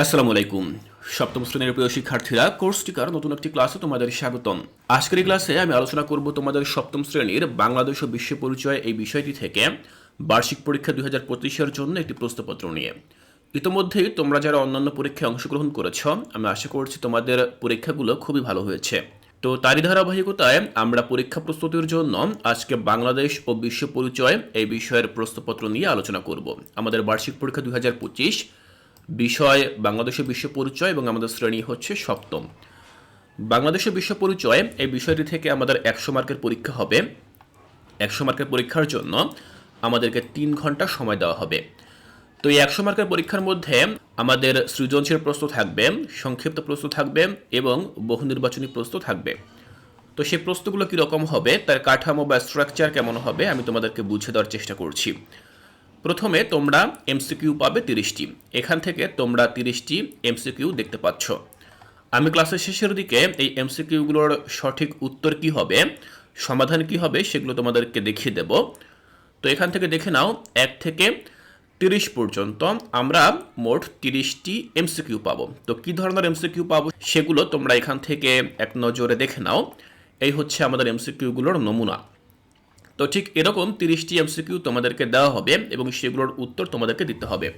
আসসালামু আলাইকুম। সপ্তম শ্রেণির প্রিয় শিক্ষার্থীরা, কোর্স টিকার নতুন একটি ক্লাসে তোমাদের স্বাগতম। আজকের ক্লাসে আমি আলোচনা করব তোমাদের সপ্তম শ্রেণির বাংলাদেশ ও বিশ্ব পরিচয় এই বিষয়টি থেকে বার্ষিক পরীক্ষা দুই হাজার পঁচিশের জন্য একটি প্রশ্নপত্র নিয়ে। ইতোমধ্যেই তোমরা যারা অন্যান্য পরীক্ষায় অংশগ্রহণ করেছ আমি আশা করছি তোমাদের পরীক্ষাগুলো খুবই ভালো হয়েছে। তো তারই ধারাবাহিকতায় আমরা পরীক্ষা প্রস্তুতির জন্য আজকে বাংলাদেশ ও বিশ্ব পরিচয় এই বিষয়ের প্রশ্নপত্র নিয়ে আলোচনা করব। আমাদের বার্ষিক পরীক্ষা দুই হাজার পঁচিশ বিষয়, বাংলাদেশের বিশ্ব পরিচয় এবং আমাদের শ্রেণি হচ্ছে সপ্তম। বাংলাদেশের বিশ্ব পরিচয়, এই বিষয়টি থেকে আমাদের একশো মার্কের পরীক্ষা হবে। একশো মার্কের পরীক্ষার জন্য আমাদেরকে তিন ঘণ্টা সময় দেওয়া হবে। তো এই একশো মার্কের পরীক্ষার মধ্যে আমাদের সৃজনশীল প্রশ্ন থাকবে, সংক্ষিপ্ত প্রশ্ন থাকবে এবং বহু নির্বাচনী প্রশ্ন থাকবে। তো সেই প্রশ্নগুলো কীরকম হবে, তার কাঠামো বা স্ট্রাকচার কেমন হবে আমি তোমাদেরকে বুঝে দেওয়ার চেষ্টা করছি। প্রথমে তোমরা এমসিকিউ পাবে তিরিশটি। এখান থেকে তোমরা তিরিশটি এমসিকিউ দেখতে পাচ্ছ। আমি ক্লাসের শেষের দিকে এই এমসিকিউগুলোর সঠিক উত্তর কি হবে, সমাধান কি হবে সেগুলো তোমাদেরকে দেখিয়ে দেব। তো এখান থেকে দেখে নাও, এক থেকে তিরিশ পর্যন্ত আমরা মোট তিরিশটি এমসিকিউ পাবো। তো কি ধরনের এমসিকিউ পাবো সেগুলো তোমরা এখান থেকে এক নজরে দেখে নাও। এই হচ্ছে আমাদের এমসিকিউগুলোর নমুনা। তো ঠিক এরকম তিরিশটি এমসিকিউ তোমাদেরকে দেওয়া হবে এবং সেগুলোর উত্তর তোমাদেরকে দিতে হবে।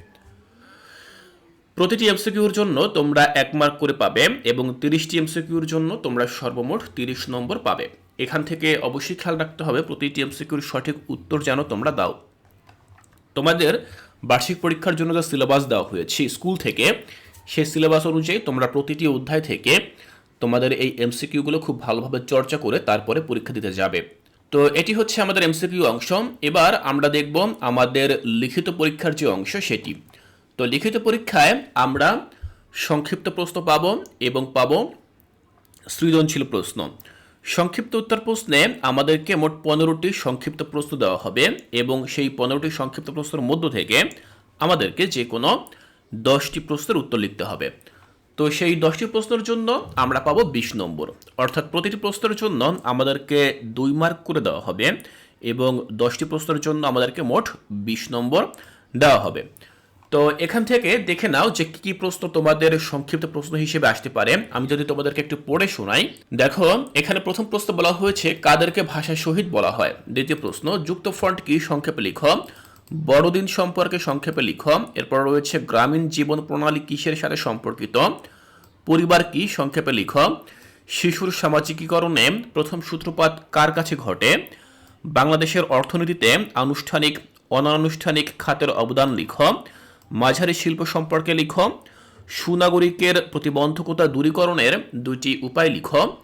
প্রতিটি এমসিকিউর জন্য তোমরা এক মার্ক করে পাবে এবং তিরিশটি এমসিকিউর জন্য তোমরা সর্বমোট তিরিশ নম্বর পাবে। এখান থেকে অবশ্যই খেয়াল রাখতে হবে প্রতিটি এমসিকিউর সঠিক উত্তর যেন তোমরা দাও। তোমাদের বার্ষিক পরীক্ষার জন্য যা সিলেবাস দেওয়া হয়েছে স্কুল থেকে, সেই সিলেবাস অনুযায়ী তোমরা প্রতিটি অধ্যায় থেকে তোমাদের এই এমসিকিউগুলো খুব ভালোভাবে চর্চা করে তারপরে পরীক্ষা দিতে যাবে। তো এটি হচ্ছে আমাদের এমসিকিউ অংশ। এবার আমরা দেখব আমাদের লিখিত পরীক্ষার যে অংশ সেটি। তো লিখিত পরীক্ষায় আমরা সংক্ষিপ্ত প্রশ্ন পাবো এবং পাবো সৃজনশীল প্রশ্ন। সংক্ষিপ্ত উত্তর প্রশ্নে আমাদেরকে মোট পনেরোটি সংক্ষিপ্ত প্রশ্ন দেওয়া হবে এবং সেই পনেরোটি সংক্ষিপ্ত প্রশ্নের মধ্য থেকে আমাদেরকে যে কোনো দশটি প্রশ্নের উত্তর লিখতে হবে। তো সেই দশটি প্রশ্নের জন্য আমরা পাবো বিশ নম্বর। অর্থাৎ প্রতিটি প্রশ্নের জন্য আমাদেরকে দুই মার্ক করে দেওয়া হবে এবং দশটি প্রশ্নের জন্য আমাদেরকে মোট বিশ নম্বর দেওয়া হবে। তো এখান থেকে দেখে নাও যে কি কি প্রশ্ন তোমাদের সংক্ষিপ্ত প্রশ্ন হিসেবে আসতে পারে। আমি যদি তোমাদেরকে একটু পড়ে শোনাই। দেখো, এখানে প্রথম প্রশ্ন বলা হয়েছে, কাদেরকে ভাষা শহীদ বলা হয়? দ্বিতীয় প্রশ্ন, যুক্ত ফন্ট কি সংক্ষেপে লিখো? বড়দিন সম্পর্কে সংক্ষেপে লিখো। এরপর রয়েছে, গ্রামীণ জীবন প্রণালী কিসের সাথে সম্পর্কিত? পরিবার কি? সংক্ষেপে লিখো। শিশুর সামাজিকীকরণে প্রথম সূত্রপাত কার কাছে ঘটে? বাংলাদেশের অর্থনীতিতে আনুষ্ঠানিক, অনানুষ্ঠানিক খাতের অবদান লিখ। মাঝারি শিল্প সম্পর্কে লিখো। সুনাগরিকের প্রতিবন্ধকতা দূরীকরণের দুটি উপায় লিখো।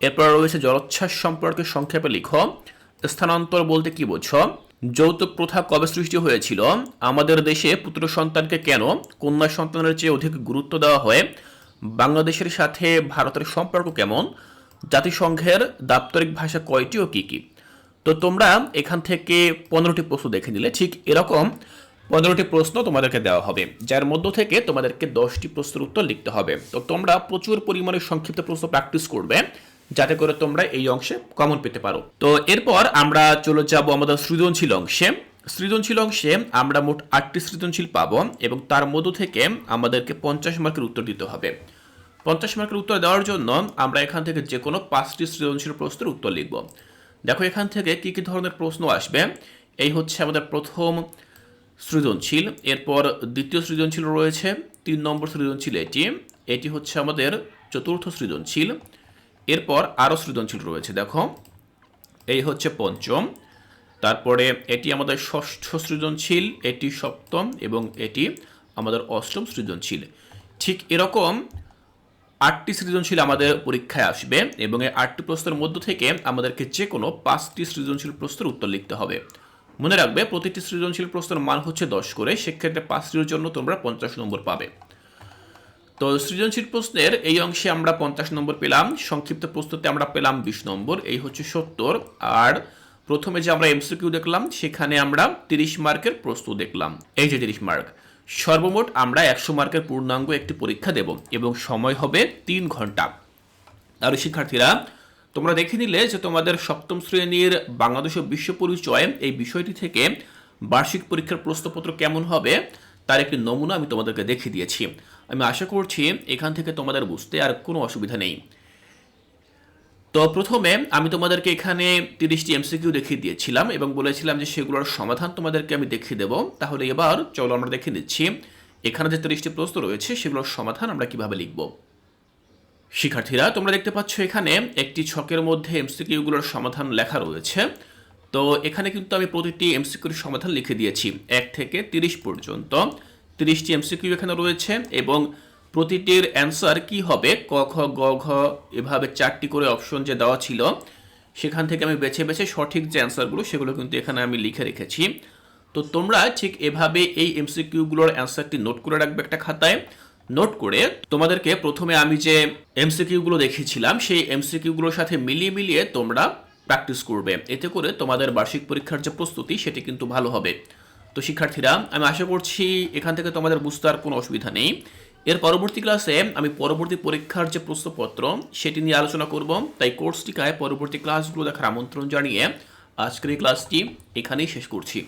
এরপর রয়েছে, জলোচ্ছ্বাস সম্পর্কে সংক্ষেপে লিখো। স্থানান্তর বলতে কি বোঝো? যৌতুক প্রথা কবে সৃষ্টি হয়েছিল? আমাদের দেশে পুত্র সন্তানকে কেন? কন্যা সন্তানের চেয়ে অধিক গুরুত্ব দেওয়া হয়? বাংলাদেশের সাথে ভারতের সম্পর্ক কেমন? জাতিসংঘের দাপ্তরিক ভাষা কয়টি ও কী কী? তো তোমরা এখান থেকে পনেরোটি প্রশ্ন দেখে নিলে। ঠিক এরকম পনেরোটি প্রশ্ন তোমাদেরকে দেওয়া হবে, যার মধ্য থেকে তোমাদেরকে দশটি প্রশ্নের উত্তর লিখতে হবে। তো তোমরা প্রচুর পরিমাণে সংক্ষিপ্ত প্রশ্ন প্র্যাকটিস করবে। যাতে করে তোমরা এই অংশে কমন পেতে পারো। তো এরপর আমরা চলে যাব আমাদের সৃজনশীল অংশে। সৃজনশীল অংশে আমরা মোট আটটি সৃজনশীল পাবো এবং তার মধ্য থেকে আমাদেরকে পঞ্চাশ মার্কের উত্তর দিতে হবে। পঞ্চাশ মার্কের উত্তর দেওয়ার জন্য আমরা এখান থেকে যে কোনো পাঁচটি সৃজনশীল প্রশ্নের উত্তর লিখব। দেখো, এখান থেকে কি কি ধরনের প্রশ্ন আসবে? এই হচ্ছে আমাদের প্রথম সৃজনশীল, এরপর দ্বিতীয় সৃজনশীল রয়েছে, তিন নম্বর সৃজনশীল এটি এটি হচ্ছে আমাদের চতুর্থ সৃজনশীল। এরপর আরও সৃজনশীল রয়েছে, দেখো। এই হচ্ছে পঞ্চম। তারপরে এটি আমাদের ষষ্ঠ সৃজনশীল, এটি সপ্তম এবং এটি আমাদের অষ্টম সৃজনশীল। ঠিক এরকম আটটি সৃজনশীল আমাদের পরীক্ষায় আসবে এবং এই আটটি প্রশ্নের মধ্য থেকে আমাদেরকে যে কোনো পাঁচটি সৃজনশীল প্রশ্নের উত্তর লিখতে হবে। মনে রাখবে, প্রতিটি সৃজনশীল প্রশ্নের মান হচ্ছে দশ করে, সেক্ষেত্রে পাঁচটির জন্য তোমরা পঞ্চাশ নম্বর পাবে। তো সৃজনশীল প্রশ্নের এই অংশে আমরা পঞ্চাশ নম্বর পেলাম, সংক্ষিপ্ত প্রশ্নতে আমরা পেলাম বিশ নম্বর, এই হচ্ছে সত্তর, আর প্রথমে যে আমরা এমসিকিউ দেখলাম, সেখানে আমরা তিরিশ মার্কের প্রশ্ন দেখলাম। এই যে তিরিশ মার্ক, সর্বমোট আমরা একশো মার্কের পূর্ণাঙ্গ একটি পরীক্ষা দেব এবং সময় হবে তিন ঘণ্টা। আর শিক্ষার্থীরা, তোমরা দেখে নিলে যে তোমাদের সপ্তম শ্রেণির বাংলাদেশ বিশ্ব পরিচয় এই বিষয়টি থেকে বার্ষিক পরীক্ষার প্রশ্নপত্র কেমন হবে তার একটি নমুনা আমি তোমাদেরকে দেখিয়ে দিয়েছি। আমি আশা করছি এখান থেকে তোমাদের বুঝতে আর কোনো অসুবিধা নেই। তো প্রথমে আমি তোমাদেরকে এখানে তিরিশটি এমসিকিউ দেখিয়ে দিয়েছিলাম এবং বলেছিলাম যে সেগুলোর সমাধান তোমাদেরকে আমি দেখিয়ে দেবো। তাহলে এবার চলো আমরা দেখে নিচ্ছি, এখানে যে তিরিশটি প্রশ্ন রয়েছে সেগুলোর সমাধান আমরা কীভাবে লিখব। শিক্ষার্থীরা, তোমরা দেখতে পাচ্ছ এখানে একটি ছকের মধ্যে এমসিকিউগুলোর সমাধান লেখা রয়েছে। তো এখানে কিন্তু আমি প্রতিটি এমসিকিউর সমাধান লিখে দিয়েছি। এক থেকে তিরিশ পর্যন্ত। তিরিশটি এমসিকিউ এখানে রয়েছে এবং প্রতিটির অ্যান্সার কি হবে? ক, খ, গ, ঘ এভাবে চারটি করে অপশন যে দেওয়া ছিল, সেখান থেকে আমি বেছে বেছে সঠিক যে অ্যান্সারগুলো, সেগুলো কিন্তু এখানে আমি লিখে রেখেছি। তো তোমরা ঠিক এভাবে এই এমসিকিউগুলোর অ্যান্সারটি নোট করে রাখবে একটা খাতায়। নোট করে তোমাদেরকে প্রথমে আমি যে এমসিকিউগুলো দেখিয়েছিলাম, সেই এমসিকিউগুলোর সাথে মিলিয়ে মিলিয়ে তোমরা প্র্যাকটিস করবে। এতে করে তোমাদের বার্ষিক পরীক্ষার যে প্রস্তুতি, সেটি কিন্তু ভালো হবে। তো শিক্ষার্থীরা, আমি আশা করছি এখান থেকে তোমাদের বুঝতে আর কোনো অসুবিধা নেই। এর পরবর্তী ক্লাসে আমি পরবর্তী পরীক্ষার যে প্রশ্নপত্র, সেটি নিয়ে আলোচনা করব। তাই কোর্সটিকায় পরবর্তী ক্লাসগুলো দেখার আমন্ত্রণ জানিয়ে আজকের এই ক্লাসটি এখানেই শেষ করছি।